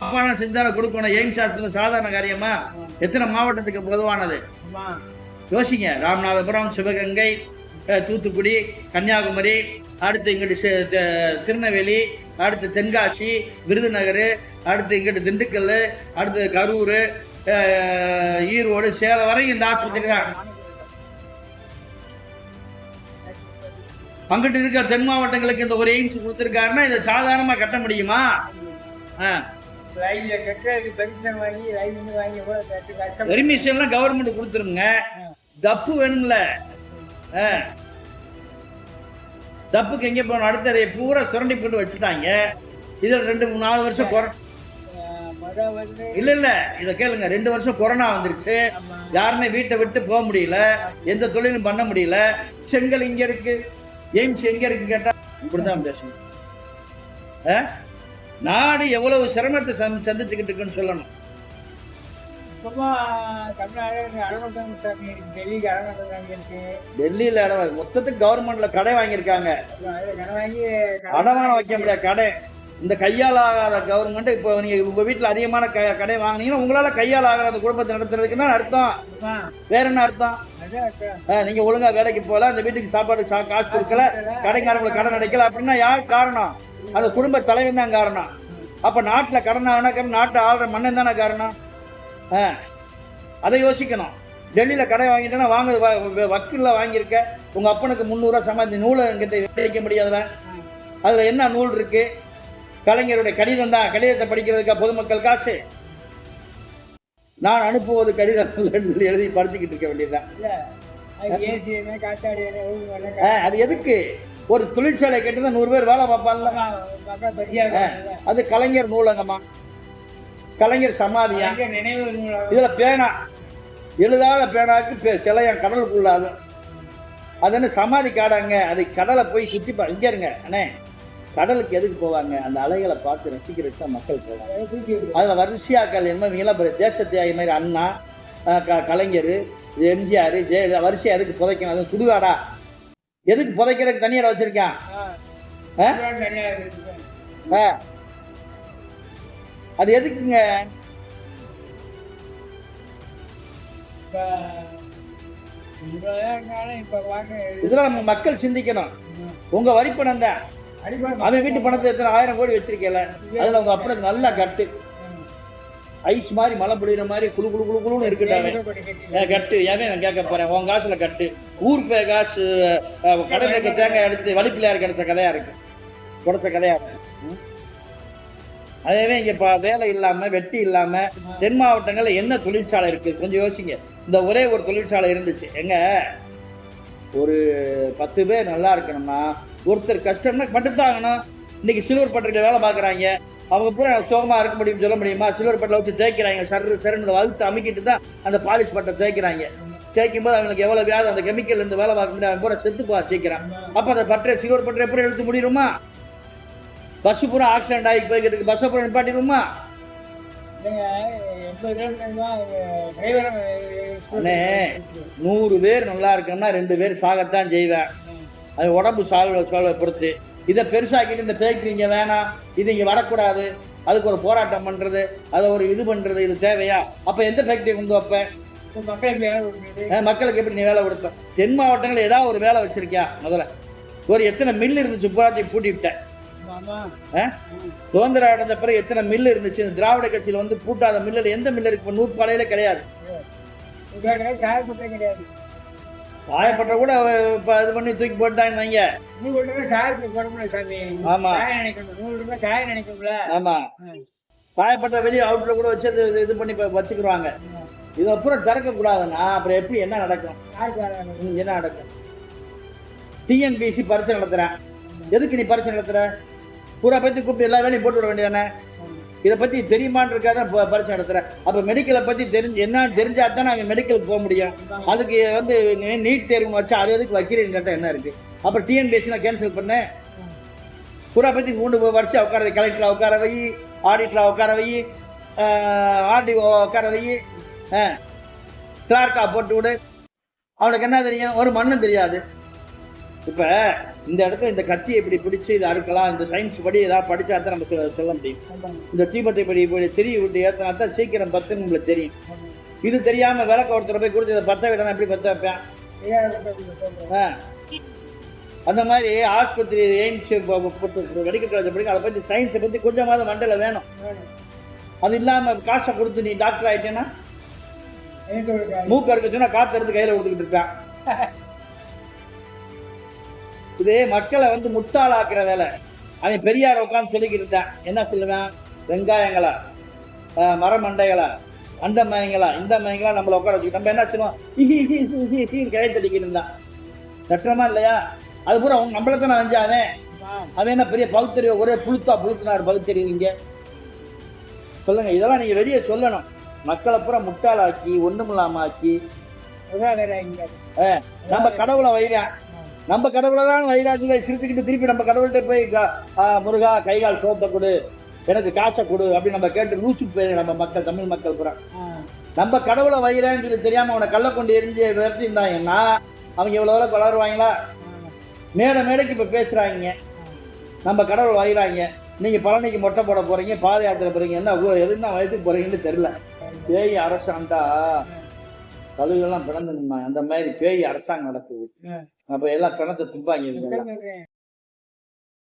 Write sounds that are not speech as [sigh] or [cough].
அப்பான செஞ்சாலும் கொடுக்கணும் எய்ம்ஸ் ஆஸ்பத்திரி சாதாரண காரியமா? எத்தனை மாவட்டத்துக்கு பொதுவானது? யோசிங்க. ராமநாதபுரம் சிவகங்கை தூத்துக்குடி கன்னியாகுமரி அடுத்து இங்கிட்டு திருநெல்வேலி அடுத்து தென்காசி விருதுநகர் அடுத்து இங்கிட்டு திண்டுக்கல் அடுத்து கரூர் ஈரோடு சேலம் வரைக்கும் இந்த ஆஸ்பத்திரி தான். அங்கிட்டு இருக்க தென் மாவட்டங்களுக்கு இந்த ஒரு எய்ம்ஸ் கொடுத்துருக்காருன்னா இதை சாதாரணமாக கட்ட முடியுமா? ஆ. லைன்ல கட்டுறதுக்கு பென்ஷன் வாங்கி லைன் வாங்கி கட்டு கஷ்டம். பெர்மிஷன்லாம் கவர்மெண்ட் கொடுத்துருங்க. தப்பு வேணும்ல. ஆ. தப்புக்கு எங்கே போகணும்? அடுத்த பூரா சுரண்டி போட்டு வச்சுட்டாங்க. இதில் ரெண்டு மூணு நாலு வருஷம் கொர ஆஹ் முத வந்து இல்லை இல்லை. இதை கேளுங்க. ரெண்டு வருஷம் கொரோனா வந்துருச்சு. யாருமே வீட்டை விட்டு போக முடியல. எந்த தொழிலும் பண்ண முடியல. செங்கல் இங்கே இருக்கு. எய்ம்ஸ் எங்கே இருக்கு கேட்டா இப்படிதான் பேசணும் ஆ? நாடு எவ்வளவு சிரமத்தை சந்~ சந்திச்சுக்கிட்டு இருக்குன்னு சொல்லணும். சும்மா தமிழ்நாடு இருக்கு டெல்லிக்கு இருக்கு. டெல்லியில் இடம் மொத்தத்துக்கு கவர்மெண்ட்ல கடை வாங்கியிருக்காங்க. வாங்கி அடமானம் வைக்க முடியாது கடை. இந்த கையால் ஆகாத கவர்மெண்ட் இப்போ நீங்கள் உங்கள் வீட்டில் அதிகமான க கடை வாங்குனீங்கன்னா உங்களால் கையால் அந்த குடும்பத்தை நடத்துறதுக்கு தான் அர்த்தம். வேற என்ன அர்த்தம். நீங்கள் ஒழுங்காக வேலைக்கு போகல அந்த வீட்டுக்கு சாப்பாடு காசு கொடுக்கல கடைக்காரங்களுக்கு கடன் அடைக்கல அப்படின்னா யார் காரணம்? அந்த குடும்ப தலைவன் தான் காரணம். அப்போ நாட்டில் கடன் ஆனாக்க நாட்டை ஆள்ற மன்னன் தானே காரணம்? ஆ அதை யோசிக்கணும். டெல்லியில் கடை வாங்கிட்டேன்னா வாங்குது வக்கீலில் வாங்கியிருக்க. உங்கள் அப்பனுக்கு முந்நூறுரூவா சமாதி நூலை என்கிட்ட வைக்க முடியாதுல. அதில் என்ன நூல் இருக்கு? கலைஞருடைய கடிதம் தான். கடிதத்தை படிக்கிறதுக்கா பொதுமக்கள் காசு? நான் அனுப்புவது கடிதம் எழுதி படிச்சுக்கிட்டு இருக்க வேண்டியதுதான். அது எதுக்கு? ஒரு தொழிற்சாலை கட்டுதான் நூறு பேர் வேலை பார்ப்பான்ல அது கலைஞர் நூலகமா? கலைஞர் சமாதியா? அங்க நினைவு. இதுல பேனா. எழுதாத பேனாக்கு பே- சிலையா கடலுக்குள்ளாது அது. என்ன சமாதி காடாங்க? அது கடலை போய் சுற்றி பா இங்க இருங்க. அண்ணே கடலுக்கு எதுக்கு போவாங்க? அந்த அலைகளை பார்த்து ரசிக்கிறதுக்கு தான் மக்கள் போவாங்க. அதில் வரிசையாக்கள் என்ன இவங்கெல்லாம் பெரிய தேச தியாகி மாதிரி அண்ணா க கலைஞர் எம்ஜிஆர் ஜெயலலிதா வரிசையா எதுக்கு புதைக்கணும்? அது சுடுகாடா. எதுக்கு புதைக்கிறதுக்கு தண்ணி இடம் வச்சிருக்கான். அது எதுக்குங்க? இதெல்லாம் நம்ம மக்கள் சிந்திக்கணும். உங்க வரி பணம் தான் அவன் வீட்டு பணத்தை எத்தனை ஆயிரம் கோடி வச்சிருக்கல அதுல உங்க அப்படி நல்லா கட்டு. ஐஸ் மாதிரி மழை பொழியிற மாதிரி குளு குளு குளு குளுன்னு இருக்கட்டாவே. கட்டு. நான் கேட்க போறேன்? உன் காசுல கட்டு. ஊர் பே காசு கடையில இருக்க தேங்காய் எடுத்து வலிப்பிள்ளையார் கிடைச்ச கதையா இருக்கு. கொடுத்த கதையா இருக்கு. அதேவே இங்க இப்ப வேலை இல்லாம வெட்டி இல்லாம தென் மாவட்டங்கள்ல என்ன தொழிற்சாலை இருக்கு? கொஞ்சம் யோசிங்க. இந்த ஒரே ஒரு தொழிற்சாலை இருந்துச்சு. எங்க? ஒரு பத்து பேர் நல்லா இருக்கணும்னா ஒருத்தர் கஷ்டம்னா பட்டுத்தாகணும் இன்னைக்கு சில்வர் பட்டறையில் வேலை பார்க்குறாங்க. அவங்க பூரா சுகமா இருக்க முடியும்னு சொல்ல முடியுமா? சில்வர் பட்டில் வச்சு தேய்க்கிறாங்க. சரு சருன்னு வகுத்து அமைக்கிட்டு தான் அந்த பாலிஷ் பட்டை தேய்க்கிறாங்க. தேய்க்கும் போது அவங்களுக்கு எவ்வளவு வியாதி அந்த கெமிக்கல் இருந்து வேலை பார்க்க முடியாது. அவன் பூரா செத்து போக சீக்கிரம். அப்ப அந்த பட்டறை சில்வர் பட்டறை எப்படி எடுத்து முடியுமா? பஸ் பூரா ஆக்சிடென்ட் ஆகி போய்கிட்டு இருக்கு பஸ்ஸை பூரா நிப்பாட்டிடுமா அண்ணே. நூறு பேர் நல்லா இருக்கணும்னா ரெண்டு பேர் சாகத்தான் செய்வேன். அது உடம்பு சால்வை பொறுத்து. இதை பெருசாக்கிட்டு இந்த பேக்கிறீங்க வேணாம் இது இங்கே வரக்கூடாது அதுக்கு ஒரு போராட்டம் பண்ணுறது அதை ஒரு இது பண்ணுறது இது தேவையா? அப்போ எந்த ஃபேக்ட்ரி கொண்டு வைப்ப? அஹ் மக்களுக்கு எப்படி நீ வேலை கொடுப்ப தென் மாவட்டங்களில் ஏதாவது ஒரு வேலை வச்சிருக்கியா முதல்ல? ஒரு எத்தனை மில் இருந்துச்சு பூராத்தையும் பூட்டி விட்டேன். சுதந்திரம் அடைஞ்ச பிறகு எத்தனை மில் இருந்துச்சு? இந்த திராவிட கட்சியில் வந்து பூட்டாத மில்லில் எந்த மில்லு இருக்கு? நூற்பாலையில கிடையாது. கிடையாது. காயப்பட்ட கூட இப்போ இது பண்ணி தூக்கி போட்டாங்க வைங்க. நூறு ரூபாய் சாருக்கு போடணும்ல சாமி. ஆமா. காய நினைக்கணும். நூறு ரூபாய் காய நினைக்கும்ல ஆமா. காயப்பட்ட வெளியே அவுட்ல கூட வச்சு அது இது பண்ணி இப்ப வச்சுக்கிடுவாங்க இது அப்புறம் திறக்க கூடாதுன்னா அப்புறம் எப்படி என்ன நடக்கும்? என்ன நடக்கும்? டிஎன்பிசி பரிசு நடத்துறேன். எதுக்கு நீ பரிசு நடத்துற? பூரா பத்தி கூப்பிட்டு எல்லா வேலையும் போட்டு விட வேண்டியதானே? இதை பத்தி தெரியுமான்னு இருக்காதான் ப- பரிசு நடத்துறேன். அப்ப மெடிக்கலை பத்தி தெரிஞ்சு என்ன தெரிஞ்சா தான் நாங்க மெடிக்கலுக்கு போக முடியும். அதுக்கு வந்து நீட் தேர்வு வச்சு அது எதுக்கு வைக்கிறீங்கன்னு என்ன இருக்கு? அப்புறம் டிஎன்பிஎஸ்சி நான் கேன்சல் பண்ணேன். பூரா பத்தி மூணு வருஷம் உட்கார வை. கலெக்டரில் உட்கார வை ஆடிட்டில் உட்கார வை ஆர்டிஓ உட்கார வை கிளார்க்கா போட்டு விடு. அவனுக்கு என்ன தெரியும்? ஒரு மண்ணும் தெரியாது. இப்போ இந்த இடத்துல இந்த கத்தியை இப்படி பிடிச்சு இதை அறுக்கலாம் இந்த சயின்ஸ் படி ஏதாவது படிச்சா தான் நம்ம சொல்ல- சொல்ல முடியும். இந்த தீபத்தை படி இப்படி திரி விட்டு ஏற்றினா தான் சீக்கிரம் பத்துன்னு உங்களுக்கு தெரியும். இது தெரியாம விளக்க ஒருத்தர் போய் கொடுத்து இதை பத்த விடணும் எப்படி பத்த வைப்பேன். ஆ. அந்த மாதிரி ஆஸ்பத்திரி எய்ம்ஸ் மெடிக்கல் காலேஜ் படிக்க அதை பற்றி சயின்ஸை பற்றி கொஞ்சமாவது மண்டல வேணும். அது இல்லாம காசை கொடுத்து நீ டாக்டர் காரியம். மூக்கு அறுக்க சொன்னா காத்து எடுத்து கையில கொடுத்துக்கிட்டு இருப்பான் [laughs] இது மக்களை வந்து முட்டாளாக்குற வேலை. அவன் பெரியார் உட்காந்து சொல்லிக்கிட்டு இருந்தான் என்ன சொல்லுவேன்? வெங்காயங்களா? மரமண்டைகளா? அந்த மயங்களா இந்த மயங்களா நம்மள உட்கார வச்சுக்கிட்டு. நம்ம என்ன சொல்லுவோம்? ஹி ஹி ஹி ஹி ஹின்னு கை தடிக்கிட்டு இருந்தான். கட்டுறமா இல்லையா? அது பூரா அவங்க நம்மள தானே ஆம். அவன் என்ன பெரிய பகுத்தறிவு? ஒரே புழுத்தா புழுத்தினார் பகுத்தறிவு நீங்க சொல்லுங்க. இதெல்லாம் நீங்க வெளியே சொல்லணும். மக்களை பூரா முட்டாளாக்கி ஒண்ணுமில்லாம ஆக்கி. நம்ம கடவுளை வைரான் நம்ம கடவுளை தான் வைராஜில சிரித்துக்கிட்டு திருப்பி நம்ம கடவுள்கிட்ட போய் முருகா கைகால் சோத்த கொடு எனக்கு காசை கொடு அப்படி நம்ம கேட்டு லூசு பேரு நம்ம மக்கள் தமிழ் மக்கள் ஆ. நம்ம கடவுளை வைரான்னு சொல்லி தெரியாம அவனை கள்ள கொண்டு எரிஞ்சு விரட்டி இருந்தாங்கன்னா அவங்க இவ்வளவு அளவுக்கு வளருவாங்களா. மேடை மேடைக்கு இப்ப பேசுறாங்க. நம்ம கடவுள் வைராங்க. நீங்க பழனிக்கு மொட்டை போட போறீங்க பாத யாத்திரை போறீங்க என்ன எதுன்னா வயதுக்கு போறீங்கன்னு தெரியல. பேய் அரசாண்டா? கழுகுலாம் பிறந்து நின்னாங்க அந்த மாதிரி பேய் அரசாங்கம் நடக்குது. அப்ப எல்லாம் பிணத்தை திம்பாங்க